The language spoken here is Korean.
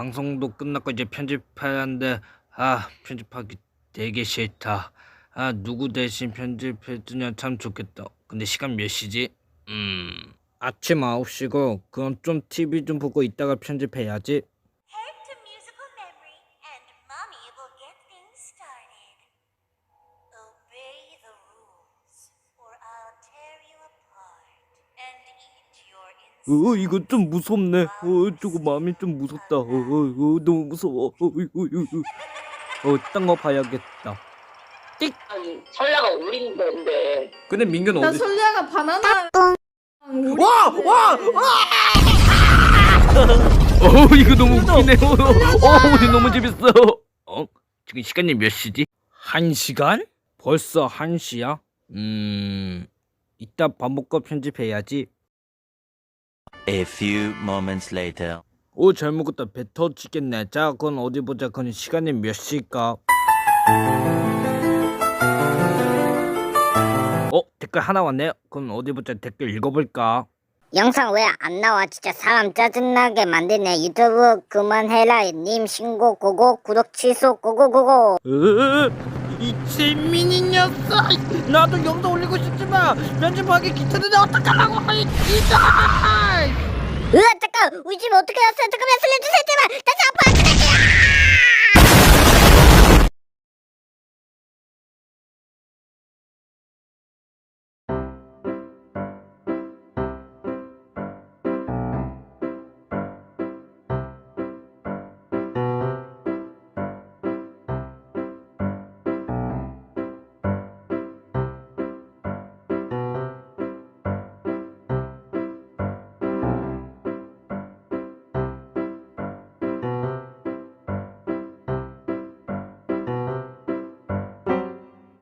방송도 끝났고 이제 편집해야 하는데 아 편집하기 되게 싫다. 아 누구 대신 편집해주면 참 좋겠다. 근데 시간 몇 시지? 음 아침 9시고 그럼 좀 TV 좀 보고 이따가 편집해야지. 어. 이거 좀 무섭네. 어 저거 마음이 좀 무섭다. 어, 어, 어 너무 무서워. 어, 어, 어, 어. 어, 딴거 봐야겠다. 아니, 설레가 우린 건데. 근데 민규는 나 어디? 솔리아가 바나나 와! 와! 와! 어 이거 너무 웃기네. 어, 어 이거 너무 재밌어. 어 지금 시간이 몇 시지? 한 시간? 벌써 한 시야? 음 이따 밥 먹고 편집해야지. A few moments later. 오 잘 먹었다 배 터지겠네. 자 그건 어디 보자. 그건 시간이 몇 시일까? 어 댓글 하나 왔네. 그럼 어디 보자. 댓글 읽어볼까? 영상 왜 안 나와? 진짜 사람 짜증나게 만드네. 유튜브 그만해라. 님 신고 고고 구독 취소 고고고고. 으, 이 재민이 녀석! 나도 영상 올리고 싶지만 편집하기 귀찮은데 어떡하라고! 이 진짜! 잠깐 우리 집 어떻게 왔어요? 잠깐만 살려주세요 제발 다시 아파